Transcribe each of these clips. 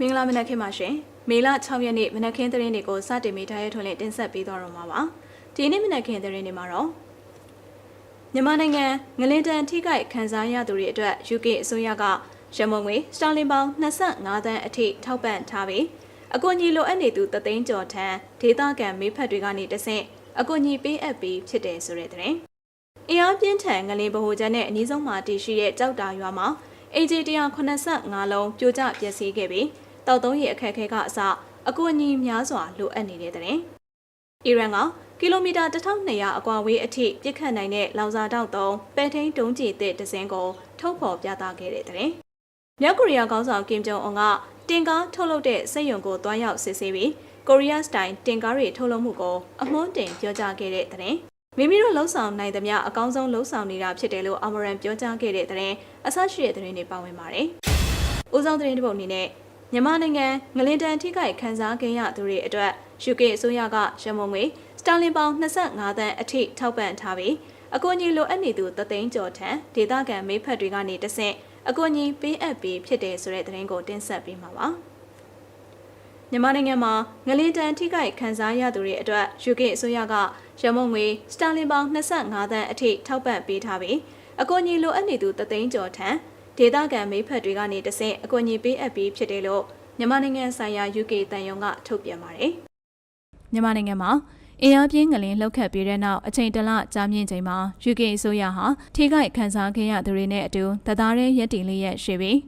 မင်္ဂလာမနက်ခင်းပါရှင်မေလ6ရက်နေ့မနက်ခင်းသတင်းတွေကိုစတင်မိထားရထွန်းလင်းတင်ဆက်ပေးသွားတော့မှာပါဒီနေ့မနက်ခင်းသတင်းတွေမှာတော့မြန်မာနိုင်ငံငလင်တန်ထိခိုက်ခံစားရသူတွေအတွက် UK အစိုးရကရမုံငွေစတာလင်ပေါင်25သန်းအထိထောက်ပံ့ထားပြီးအကူအညီလိုအပ်နေသူသသိန်းကျော်ထံဒေသခံမေးဖက်တွေကနေတဆင့်အကူအညီပေးအပ်ပြီးဖြစ်တယ်ဆိုတဲ့သတင်းအင်အားပြင်းထန်ငလင်ဗဟိုချက်နဲ့အနည်းဆုံးမှာတည်ရှိတဲ့ကြောက်တာရွာမှာ AJ 185လုံးပြိုကျပျက်စီးခဲ့ပြီး တောက်သုံးရအခက်အခဲကအစအကူအညီများစွာလိုအပ်နေတဲ့တဲ့။အီရန်ကကီလိုမီတာ1200အကွာဝေးအထိပြစ်ခတ်နိုင်တဲ့လောင်စာတောက်သုံးပဲထိန်တုံးကြီးတဲ့ဒဇင်ကိုထုတ်ဖော်ပြသခဲ့တဲ့တဲ့။မြောက်ကိုရီးယားခေါင်းဆောင်ကင်ဂျုံအွန်ကတင်ကားထုတ်လုပ်တဲ့စက်ရုံကိုတွားရောက်စစ်ဆေးပြီးကိုရီးယားစတိုင်တင်ကားတွေထုတ်လုပ်မှုကိုအမွှန်းတင်ပြောကြားခဲ့တဲ့တဲ့။မိမိတို့လှုပ်ဆောင်နိုင်သမျှအကောင်းဆုံးလှုပ်ဆောင်နေတာဖြစ်တယ်လို့အမရန်ပြောကြားခဲ့တဲ့တဲ့အဆရှိတဲ့သတင်းတွေပါဝင်ပါတယ်။ဦးဆောင်သတင်းတစ်ပုဒ်အနေနဲ့ မြန်မာနိုင်ငံငလင်တန်ထိခိုက်ခန်းစားခဲ့ရသူတွေအတွက် UK အစိုးရကရမုံငွေစတာလင်ပေါင်25သန်းအထိထောက်ပံ့ထားပြီးအကူအညီလိုအပ်နေသူသသိန်းကျော်ထံဒေသခံမေးဖက်တွေကနေတဆင့်အကူအညီပေးအပ်ပြီးဖြစ်တယ်ဆိုတဲ့သတင်းကိုတင်ဆက်ပေးမှာပါမြန်မာနိုင်ငံမှာငလင်တန်ထိခိုက်ခန်းစားရသူတွေအတွက် UK အစိုးရကရမုံငွေစတာလင်ပေါင်25သန်းအထိထောက်ပံ့ပေးထားပြီးအကူအညီလိုအပ်နေသူသသိန်းကျော်ထံ ဒေသခံမိဖက်တွေကနေတဆင့်အကူအညီပေးအပ်ပြီးဖြစ်တယ်လို့မြန်မာနိုင်ငံဆိုင်ရာ UK တန်ယုံကထုတ်ပြန်ပါတယ်။မြန်မာနိုင်ငံမှာအင်အားပြင်းငလင်လှုပ်ခတ်ပြီးတဲ့နောက်အချိန်တလကြာမြင့်ချိန်မှာ UK အစိုးရဟာထိခိုက်ခံစားခဲ့ရသူတွေနဲ့အတူတသားရဲရက်တင်လေးရက်ရှိပြီး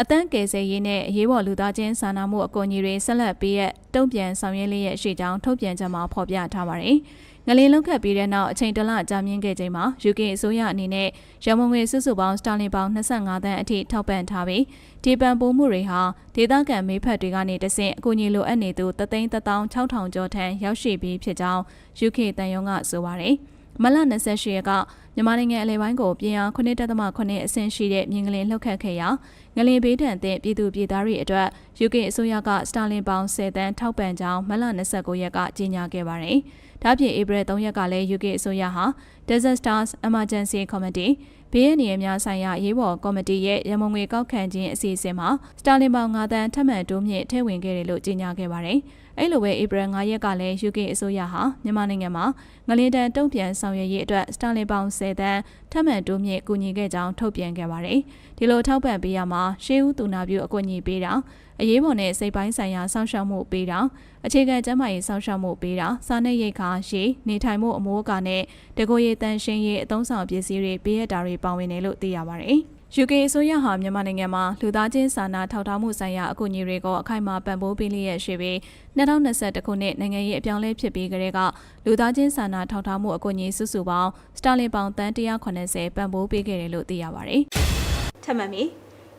အတန်းကယ်ဆယ်ရေးနဲ့အရေးပေါ်လူသားချင်းစာနာမှုအကူအညီတွေဆက်လက်ပေးရတုံ့ပြန်ဆောင်ရွက်လေးရရှိကြောင်းထုတ်ပြန်ချက်မှာဖော်ပြထားပါတယ်။ ငလင်းလုံးခတ်ပြီးတဲ့နောက်အချိန်တလကြာမြင့်ခဲ့ချိန်မှာ UK အစိုးရအနေနဲ့ရမုံငွေစုစုပေါင်းစတာလင်ပေါင်း25သန်းအထိထောက်ပံ့ထားပြီးဒီပံပိုးမှုတွေဟာဒေသခံမေးဖက်တွေကနေတဆင့်အကူအညီလိုအပ်နေသူ3,600ကျော်ထံရောက်ရှိပြီးဖြစ်ကြောင်း UK တန်ယုံကဆိုပါတယ်။မလ28ရက်ကမြန်မာနိုင်ငံအလဲပိုင်းကိုပြင်အား9.8အဆင့်ရှိတဲ့မြင်းကလေးလှုပ်ခတ်ခဲ့ရာငလင်ဘေးဒဏ်တဲ့ပြည်သူပြည်သားတွေအတွက် UK အစိုးရကစတာလင်ပေါင်10တန်းထောက်ပံ့ကြောင်းမလ29ရက်ကကြေညာခဲ့ပါတယ်။ ဒါ့အပြင်ဧပြီ3ရက်ကလည်း UK အစိုးရဟာ Disasters Emergency Committee ဘေးရန်နေရများဆိုင်ရာရေးပေါ်ကော်မတီရဲ့ရမုံငွေကောက်ခံခြင်းအစီအစဉ်မှာစတာလင်ပေါင်9တန်းထပ်မံတိုးမြင့်ထည့်ဝင်ခဲ့တယ်လို့ကြေညာခဲ့ပါတယ်။အဲ့လိုပဲဧပြီ9ရက်ကလည်း UK အစိုးရဟာမြန်မာနိုင်ငံမှာငလင်တန်တုံ့ပြန်ဆောင်ရွက်ရေးအတွက်စတာလင်ပေါင်10တန်းထပ်မံတိုးမြင့်ကူညီခဲ့ကြောင်းထုတ်ပြန်ခဲ့ပါတယ်။ဒီလိုထောက်ပံ့ပေးရမှာရှေးဦးသူနာပြုအကူအညီပေးတာအရေးပေါ်နဲ့စိတ်ပိုင်းဆိုင်ရာစောင့်ရှောက်မှုပေးတာအခြေခံကျန်းမာရေးစောင့်ရှောက်မှုပေးတာစားနပ်ရိက္ခာရေနေထိုင်မှုအမိုးအကာနဲ့တကိုယ်ရည်တန်ရှင်းရေးအသုံးဆောင်ပစ္စည်းတွေပေးရတာတွေပါဝင်တယ်လို့သိရပါတယ်။ UK အစိုးရဟာမြန်မာနိုင်ငံမှာလူသားချင်းစာနာထောက်ထားမှုဆိုင်ရာအကူအညီတွေကိုအခိုင်အမာပံ့ပိုးပေးလျက်ရှိပြီး2021ခုနှစ်နိုင်ငံရေးအပြောင်းလဲဖြစ်ပြီးကတည်းကလူသားချင်းစာနာထောက်ထားမှုအကူအညီစုစုပေါင်းစတာလင်ပေါင်တန်း180ပံ့ပိုးပေးခဲ့တယ်လို့သိရပါတယ်။ထပ်မံပြီး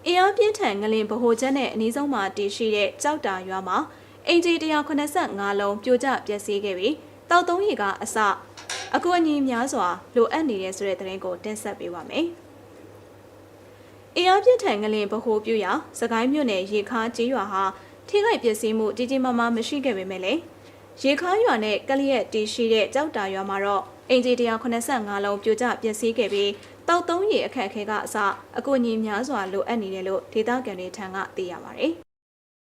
အင်အားပြင်းထန်ငလင်ဗဟိုချက်နဲ့အနည်းဆုံးမှာတည်ရှိတဲ့ကြောက်တာရွာမှာအင်ဂျီ185လုံးပြိုကျပျက်စီးခဲ့ပြီးတောက်သုံးရီကအစ အကူအညီများစွာလိုအပ်နေတဲ့ဆိုတဲ့သတင်းကိုတင်ဆက်ပေးပါမယ်။အင်အားပြင်းထန်ငလင်ဗဟိုပြူရာစကိုင်းမြို့နယ်ရေခါကျေးရွာဟာထိခိုက်ပျက်စီးမှုကြီးကြီးမားမားမရှိခဲ့ပေမဲ့လေရေခါရွာနဲ့ကလျက်တည်ရှိတဲ့ကြောက်တာရွာမှာတော့အင်ဂျီ185လုံးပြိုကျပျက်စီးခဲ့ပြီးတောက်သုံးရေအခက်အခဲကအစအကူအညီများစွာလိုအပ်နေတယ်လို့ဒေသခံတွေထံကသိရပါတယ်။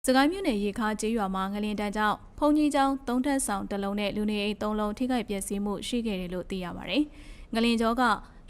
စကိုင်းမြို့နယ်ရေခါကျေးရွာမှာငလင်တန်းကြောင့်ဖုန်ကြီးကျောင်းသုံးထပ်ဆောင်တစ်လုံးနဲ့လူနေအိမ်သုံးလုံးထိခိုက်ပျက်စီးမှုရှိခဲ့တယ်လို့သိရပါတယ်။ငလင်ကျော်က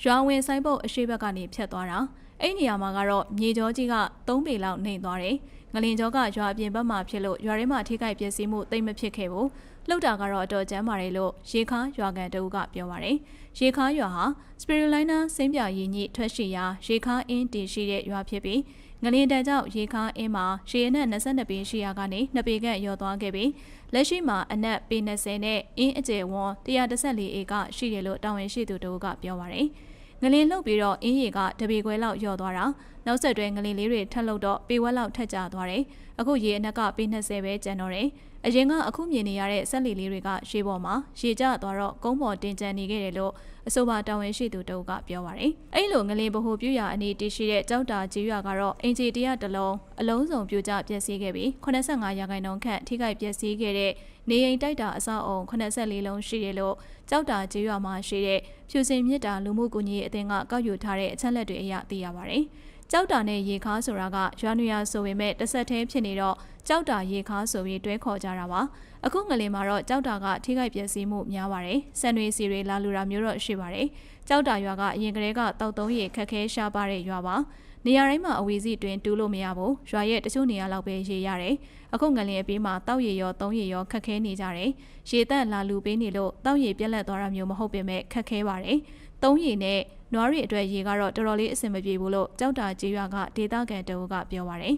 ရွာဝင်ဆိုင်ပုတ်အရှိဘက်ကနေဖြတ်သွားတာအဲ့နေရာမှာကတော့မြေကျောကြီးက3ပေလောက်နှိမ်သွားတယ်။ငလင်ကျောကရွာအပြင်ဘက်မှာဖြစ်လို့ရွာထဲမှာထိခိုက်ပျက်စီးမှုတိတ်မဖြစ်ခဲ့ဘူး။လှုပ်တာကတော့အတော်ကျန်းပါတယ်လို့ရေခါရွာကန်တအုပ်ကပြောပါတယ်။ရေခါရွာဟာစပီရလိုင်းနာစင်းပြရည်ညိထွက်ရှိရာရေခါအင်းတင်ရှိတဲ့ရွာဖြစ်ပြီး ငလင်တန်ကြောင့်ရေခါအင်းမှာရေအနက်22ပေရှိရာကနေ2ပေခန့်ရောသွားခဲ့ပြီးလက်ရှိမှာအနက်ပေ20နဲ့အင်းအကျယ်ဝန်း114ဧကရှိတယ်လို့တာဝန်ရှိသူတို့ကပြောပါတယ်။ ငလင်လှုပ်ပြီးတော့အင်းရီကတပေခွဲလောက်ယော့သွားတာနောက်ဆက်တွဲငလင်လေးတွေထပ်လှုပ်တော့ပေဝက်လောက်ထက်ကျသွားတယ်။အခုရေအနက်ကပေ20ပဲကျန်တော့တယ်။အရင်ကအခုမြင်နေရတဲ့ဆက်လီလေးတွေကရှေးပေါ်မှာရေကျသွားတော့ကုန်းပေါ်တင်ကျန်နေခဲ့တယ်လို့အဆိုပါတာဝန်ရှိသူတို့ကပြောပါတယ်။အဲ့လိုငလင်ဗဟိုပြူရအနေတရှိတဲ့ကြောက်တာကြီးရွာကတော့အင်ဂျီတရတလုံးအလုံးစုံပြိုကျပျက်စီးခဲ့ပြီး85ရာခိုင်နှုန်းခန့်ထိခိုက်ပျက်စီးခဲ့တဲ့ နေအိမ်တိုက်တာအဆောက်အုံ84လုံးရှိတယ်လို့ကြောက်တာကြီးရွာမှာရှိတဲ့ဖြူစင်မြစ်တာလူမှုကူညီရေးအသင်းကကောက်ယူထားတဲ့အချက်လက်တွေအရသိရပါတယ်။ကြောက်တာနဲ့ရေခါဆိုတာကရွာနရွာဆိုပေမဲ့တစ်ဆက်တည်းဖြစ်နေတော့ကြောက်တာရေခါဆိုပြီးတွဲခေါ်ကြတာပါအခုငလင်မှာတော့ကြောက်တာကထိခိုက်ပျက်စီးမှုများပါတယ်ဆန်တွေစီတွေလာလူတာမျိုးတော့ရှိပါတယ် ကြောက်တာရွာကအရင်ကတည်းကတောက်သုံးရေခက်ခဲရှားပါတဲ့ရွာပါနေရာတိုင်းမှာအဝီစီတွင်တူးလို့မရဘူးရွာရဲ့တချို့နေရာလောက်ပဲရေရတယ်အခုငလင်အပြီးမှာတောက်ရေရောသုံးရေရောခက်ခဲနေကြတယ်ရေတက်လာလူပေးနေလို့တောက်ရေပြက်လက်သွားတာမျိုးမဟုတ်ပေမဲ့ခက်ခဲပါတယ်သုံးရေနဲ့နွားရီအတွက်ရေကတော့တော်တော်လေးအဆင်မပြေဘူးလို့ကြောက်တာကြေးရွာကဒေသခံတအုပ်ကပြောပါတယ်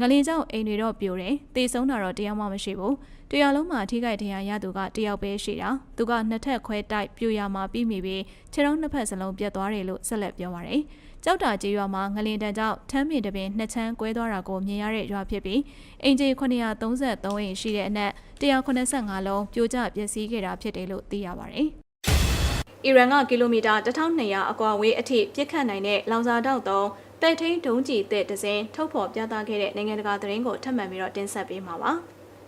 ငလင်ကြောင့်အိမ်တွေတော့ပြိုတယ်တေဆုံးတာတော့တရားမှမရှိဘူးတရားလုံးမှာထိခိုက်ဒဏ်ရာရသူကတယောက်ပဲရှိတာသူကနှစ်ထပ်ခွဲတိုက်ပြိုရမှာပြီးမိပြီးခြေထောက်နှစ်ဖက်စလုံးပြတ်သွားတယ်လို့ဆက်လက်ပြောပါတယ်ကြောက်တာကြေးရွာမှာငလင်တန်ကြောင့်ထမ်းမြင့်တပင်နှစ်ချမ်းကွဲသွားတာကိုမြင်ရတဲ့ရွာဖြစ်ပြီးအင်ဂျီ933အိမ်ရှိတဲ့အနက်185လုံးပြိုကျပျက်စီးခဲ့တာဖြစ်တယ်လို့သိရပါတယ်အီရန်ကကီလိုမီတာ1200အကွာဝေးအထိပြစ်ခတ်နိုင်တဲ့လောင်စာတောက်သုံး ပဲ့ထိန်ဒုံးကျည်တဲ့ဒဇင်ထုတ်ဖော်ပြသခဲ့တဲ့နိုင်ငံတကာသတင်းကိုထပ်မံပြီးတော့တင်ဆက်ပေးမှာပါ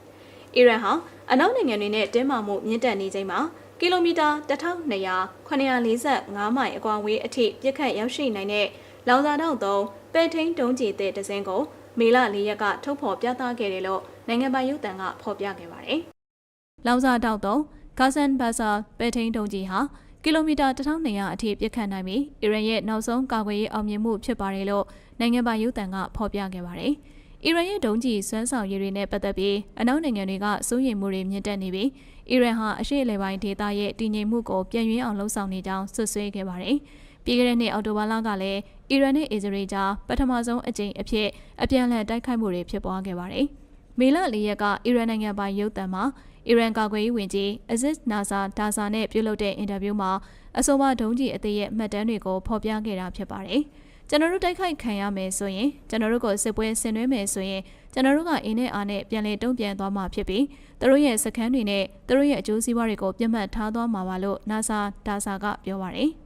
။အီရန်ဟာအနောက်နိုင်ငံတွေနဲ့တင်းမာမှုမြင့်တက်နေချိန်မှာကီလိုမီတာ1200 945မိုင်အကွာဝေးအထိပြစ်ခတ်ရောက်ရှိနိုင်တဲ့လောင်စာတောက်သုံးပဲ့ထိန်ဒုံးကျည်တဲ့ဒဇင်ကိုမေလ၄ရက်ကထုတ်ဖော်ပြသခဲ့တယ်လို့နိုင်ငံပိုင်ရုပ်သံကဖော်ပြခဲ့ပါတယ်။လောင်စာတောက်သုံးဂါဆန်ဘတ်ဆာပဲ့ထိန်ဒုံးကျည်ဟာ ကီလိုမီတာ1200အထိပြစ်ခတ်နိုင်ပြီးအီရန်ရဲ့နောက်ဆုံးကာကွယ်ရေးအောင်မြင်မှုဖြစ်ပါတယ်လို့နိုင်ငံပိုင်ရုပ်သံကဖော်ပြခဲ့ပါတယ်။အီရန်ရဲ့ဒုံးကျည်စွမ်းဆောင်ရည်တွေနဲ့ပတ်သက်ပြီးအနောက်နိုင်ငံတွေကစိုးရိမ်မှုတွေမြင့်တက်နေပြီးအီရန်ဟာအရှေ့အလယ်ပိုင်းဒေသရဲ့တည်ငြိမ်မှုကိုပြန်ရင်းအောင်လှုံ့ဆော်နေကြောင်းဆွဆွဲခဲ့ပါတယ်။ပြီးခဲ့တဲ့နှစ်အောက်တိုဘာလကလည်းအီရန်နဲ့အစ္စရေးကြားပထမဆုံးအကြိမ်အဖြစ်အပြန်အလှန်တိုက်ခိုက်မှုတွေဖြစ်ပွားခဲ့ပါတယ်။မေလ၄ရက်က အီရန်နိုင်ငံပိုင်ရုပ်သံမှာ အီရန်ကာကွယ်ရေးဝန်ကြီးအဇစ်နာဆာဒါဆာနဲ့ပြုလုပ်တဲ့အင်တာဗျူးမှာအဆိုပါဒုံးကြီးအသေးရဲ့မှတ်တမ်းတွေကိုဖော်ပြခဲ့တာဖြစ်ပါတယ်။ကျွန်တော်တို့တိုက်ခိုက်ခံရမယ်ဆိုရင်ကျွန်တော်တို့ကိုစစ်ပွဲဆင်နွှဲမယ်ဆိုရင်ကျွန်တော်တို့ကအင်းနဲ့အားနဲ့ပြန်လည်တုံ့ပြန်သွားမှာဖြစ်ပြီးသူတို့ရဲ့စခန်းတွေနဲ့သူတို့ရဲ့အကျိုးစီးပွားတွေကိုပြတ်မှတ်ထားသွားမှာပါလို့ NASA ဒါဆာကပြောပါတယ်။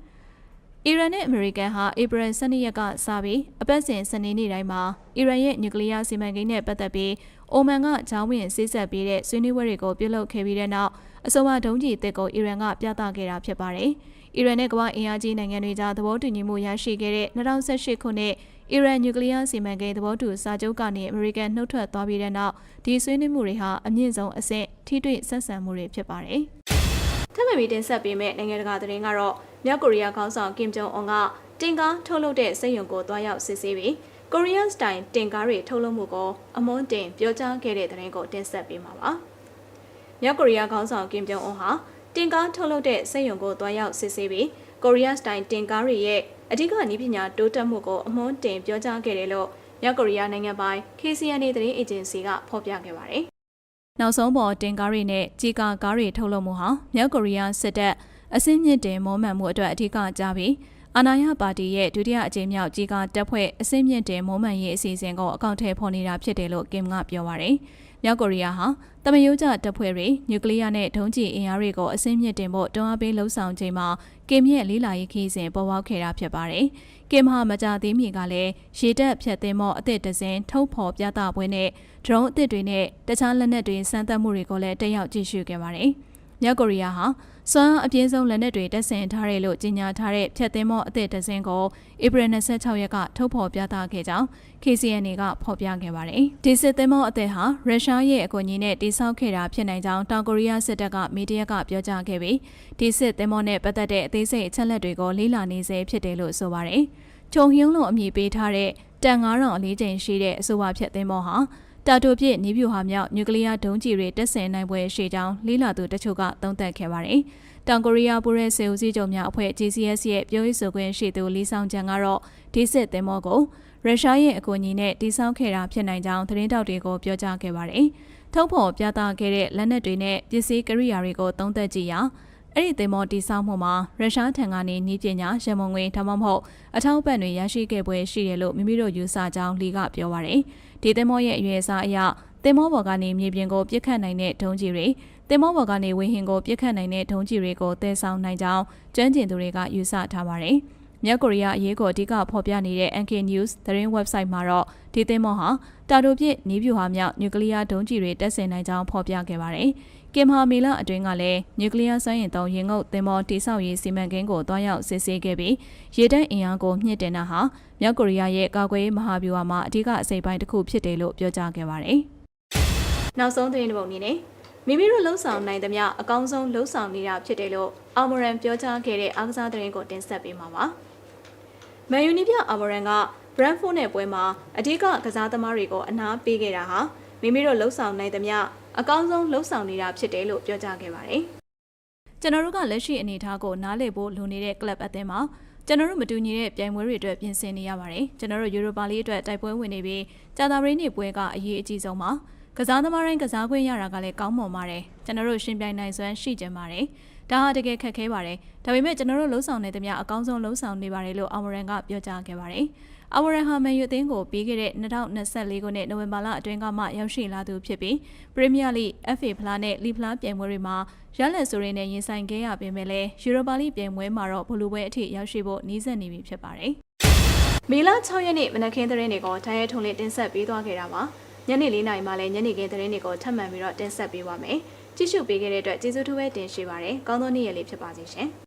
အီရန်နဲ့အမေရိကန်ဟာဧပြီ12ရက်ကစပြီးအပတ်စဉ်စနေနေ့တိုင်းမှာအီရန်ရဲ့နျူကလ িয়ার စီမံကိန်းနဲ့ပတ်သက်ပြီး အိုမန်ကဂျောင်းဝင်စစ်ဆက်ပေးတဲ့ဆွေးနွေးပွဲတွေကိုပြုလုပ်ခဲ့ပြီးတဲ့နောက်အဆိုပါဒုံးကျည်တစ်ကိုအီရန်ကပြသခဲ့တာဖြစ်ပါတယ်။အီရန်နဲ့ကမ္ဘာအင်အားကြီးနိုင်ငံတွေကြားသဘောတူညီမှုရရှိခဲ့တဲ့2018ခုနှစ်အီရန်နျူကလ িয়ার စီမံကိန်းသဘောတူစာချုပ်ကနေအမေရိကန်နှုတ်ထွက်သွားပြီးတဲ့နောက်ဒီဆွေးနွေးမှုတွေဟာအမြင့်ဆုံးအဆင့်ထိတွေ့ဆက်ဆံမှုတွေဖြစ်ပါတယ်။ထပ်မံပြီးတင်ဆက်ပေးမယ့်နိုင်ငံတကာသတင်းကတော့မြောက်ကိုရီးယားခေါင်းဆောင်ကင်ဂျုံအွန်ကတင်ကားထုတ်လုပ်တဲ့စိတ်ယုံကိုတွားရောက်စစ်ဆေးပြီး ကိုရီးယားစတိုင်တင်ကားတွေထုတ်လုပ်မှုကိုအမွန်းတင်ပြောကြားခဲ့တဲ့သတင်းကိုတင်ဆက်ပေးမှာပါ။မြောက်ကိုရီးယားခေါင်းဆောင်ကင်ဂျုံအွန်ဟာတင်ကားထုတ်လုပ်တဲ့စိတ်ယုံကိုတွားရောက်စစ်ဆေးပြီးကိုရီးယားစတိုင်တင်ကားတွေရဲ့အဓိကနည်းပညာတိုးတက်မှုကိုအမွန်းတင်ပြောကြားခဲ့တယ်လို့မြောက်ကိုရီးယားနိုင်ငံပိုင် KCNA သတင်းအေဂျင်စီကဖော်ပြခဲ့ပါတယ်။နောက်ဆုံးပေါ်တင်ကားတွေနဲ့ကြီးကာကားတွေထုတ်လုပ်မှုဟာမြောက်ကိုရီးယားစစ်တပ်အစင်းမြင့်တင်မောမှန်မှုအတွက်အဓိကကြပြီး အာဏာရပါတီရဲ့ဒုတိယအကြိမ်မြောက်ကြီးကတပ်ဖွဲ့အစင်းမြင့်တင်မောမှန်ရေးအစီအစဉ်ကိုအကောင့်ထဲဖော်နေတာဖြစ်တယ်လို့ကင်ကပြောပါရယ်။မြောက်ကိုရီးယားဟာတမယိုးကျတပ်ဖွဲ့တွေနျူကလ িয়ার နဲ့ဒုံးကျည်အင်အားတွေကိုအစင်းမြင့်တင်ဖို့တွန်းအားပေးလှုံ့ဆော်ချိန်မှာကင်ရဲ့လေးလာရေးခီးစဉ်ပေါ်ပေါက်ခဲ့တာဖြစ်ပါတယ်။ကင်ဟာမကြသေးမီကလည်းရေတပ်ဖြတ်သိမ်းမော့အသစ်တစင်းထုတ်ဖော်ပြသပွဲနဲ့ဒရုန်းအသစ်တွေနဲ့တခြားလက်နက်တွေစမ်းသပ်မှုတွေကိုလည်းတက်ရောက်ကြည့်ရှုခဲ့ပါတယ်။မြောက်ကိုရီးယားဟာ စွမ်းအပြင်းဆုံးလက်နက်တွေတပ်ဆင်ထားတယ်လို့ကြေညာထားတဲ့ဖြတ်သိမ်းမော့အသစ်တစင်းကိုဧပြီ26ရက်ကထုတ်ဖော်ပြသခဲ့ကြောင်း KCNA ကဖော်ပြခဲ့ပါတယ်။ဒီစစ်သင်းမော့အသစ်ဟာရုရှားရဲ့အကူအညီနဲ့တိစောက်ခဲ့တာဖြစ်နိုင်ကြောင်းတောင်ကိုရီးယားစစ်တပ်ကမီဒီယာကပြောကြားခဲ့ပြီးဒီစစ်သင်းမော့နဲ့ပတ်သက်တဲ့အသေးစိတ်အချက်လက်တွေကိုလေ့လာနေဆဲဖြစ်တယ်လို့ဆိုပါတယ်။ချုံဟျုံလုံးအမည်ပေးထားတဲ့တန်9000အလေးချိန်ရှိတဲ့အဆိုပါဖြတ်သင်းမော့ဟာ တာတိုပြစ်နေပြူဟာမြောက်နျူကလ িয়ার ဒုံးကျည်တွေတက်ဆင်နိုင်ပွဲရှိကြောင်းလေးလာသူတချို့ကသုံးသပ်ခဲ့ပါတယ်။တောင်ကိုရီးယားပူရဲစေဦးစီးချုပ်များအဖွဲ့ GCS ရဲ့ပြောရေးဆိုခွင့်ရှိသူလီဆောင်ချန်ကတော့ဒီစစ်သင်္ဘောကိုရုရှားရဲ့အကူအညီနဲ့တိစောက်ခဲ့တာဖြစ်နိုင်ကြောင်းသတင်းတောက်တွေကိုပြောကြားခဲ့ပါတယ်။ထုတ်ဖော်ပြသခဲ့တဲ့လက်နက်တွေနဲ့ပစ္စည်းကိရိယာတွေကိုသုံးသပ်ကြည့်ရာ အဲ့ဒီသင်္ဘောတိစောက်မှုမှာရုရှားထံကနေနီးပညာရမုံငွေဒါမှမဟုတ်အထောက်ပံ့တွေရရှိခဲ့ပွဲရှိတယ်လို့မိမိတို့ယူဆကြောင်းလီကပြောပါရယ်ဒီသင်္ဘောရဲ့အရွယ်အစားအရသင်္ဘောပေါ်ကနေမြေပြင်ကိုပြစ်ခတ်နိုင်တဲ့ဒုံးကျည်တွေသင်္ဘောပေါ်ကနေဝင်းဟင်ကိုပြစ်ခတ်နိုင်တဲ့ဒုံးကျည်တွေကိုတည်ဆောင်နိုင်ကြောင်းကျွမ်းကျင်သူတွေကယူဆထားပါတယ်မြောက်ကိုရီးယားအရေးကိုအဓိကဖော်ပြနေတဲ့ NK News သတင်း website မှာတော့ဒီသင်းမောဟာတာတိုပြစ်နီးဗျူဟာမြောက်နျူကလ িয়ার ဒုံးကျည်တွေတက်ဆင်နိုင်ကြောင်းဖော်ပြခဲ့ပါတယ်။ ကင်မဟာမေလအတွင်းကလည်းနျူကလ িয়ার စွမ်းအင်သုံးရင်ငုတ်သင်္ဘောတိစောက်ရေးစီမံကိန်းကိုတွားရောက်စစ်ဆေးခဲ့ပြီးရေတပ်အင်အားကိုမြင့်တင်တာဟာမြောက်ကိုရီးယားရဲ့ကာကွယ်ရေးမဟာဗျူဟာမှာအဓိကအစိပ်ပိုင်းတစ်ခုဖြစ်တယ်လို့ပြောကြားခဲ့ပါတယ်။နောက်ဆုံးသတင်းတစ်ပုဒ်အနေနဲ့မိမိတို့လှုပ်ဆောင်နိုင်သမျှအကောင်းဆုံးလှုပ်ဆောင်နေတာဖြစ်တယ်လို့အာမရန်ပြောကြားခဲ့တဲ့အားကစားသတင်းကိုတင်ဆက်ပေးမှာပါ။မန်ယူနီပြအာမရန်က Brentford နဲ့ပွဲမှာအဓိကကစားသမားတွေကိုအနားပေးခဲ့တာဟာမိမိတို့လှုပ်ဆောင်နိုင်သမျှ အကောင်းဆုံးလှုပ်ဆောင်နေတာဖြစ်တယ်လို့ပြောကြားခဲ့ပါတယ်။ကျွန်တော်တို့ကလက်ရှိအနေအထားကိုနားလည်ဖို့လိုနေတဲ့ club အသင်းမှာကျွန်တော်တို့မတူညီတဲ့ပြိုင်ပွဲတွေအတွက်ပြင်ဆင်နေရပါတယ်။ကျွန်တော်တို့ယူရိုပါလိအတွက်တိုက်ပွဲဝင်နေပြီးကြာသပတေးနေ့ပွဲကအရေးအကြီးဆုံးပါ။ကစားသမားတိုင်းကစားခွင့်ရတာကလည်းကောင်းမွန်ပါတယ်။ကျွန်တော်တို့ရှင်ပြိုင်နိုင်စွမ်းရှိကြပါတယ်။ဒါဟာတကယ်ခက်ခဲပါတယ်။ဒါပေမဲ့ကျွန်တော်တို့လှုပ်ဆောင်နေသမျှအကောင်းဆုံးလှုပ်ဆောင်နေပါတယ်လို့အော်မရန်ကပြောကြားခဲ့ပါတယ်။ အဝရဟာမန်ယူအသင်းကိုပြီးခဲ့တဲ့2024ခုနှစ်နိုဝင်ဘာလအတွင်းကမှရောက်ရှိလာသူဖြစ်ပြီးပရီးမီးယားလိ FA ဖလားနဲ့လီဖလားပြိုင်ပွဲတွေမှာရလက်ဆိုရင်းနဲ့ရင်ဆိုင်ခဲ့ရပေမဲ့လည်းယူရိုပါလိပြိုင်ပွဲမှာတော့ဘလူးပွဲအထိရောက်ရှိဖို့နှီးစပ်နေပြီဖြစ်ပါတယ်။မေလ6ရက်နေ့မနက်ခင်းသတင်းတွေကိုတန်းရဲထုံလေးတင်ဆက်ပေးသွားခဲ့တာပါ။ညနေ၄နာရီမှလည်းညနေခင်းသတင်းတွေကိုထပ်မံပြီးတော့တင်ဆက်ပေးပါမယ်။ကြည့်ရှုပေးခဲ့တဲ့အတွက်ကျေးဇူးထူးပဲတင်ရှိပါတယ်။ကောင်းသောနေ့ရက်လေးဖြစ်ပါစေရှင်။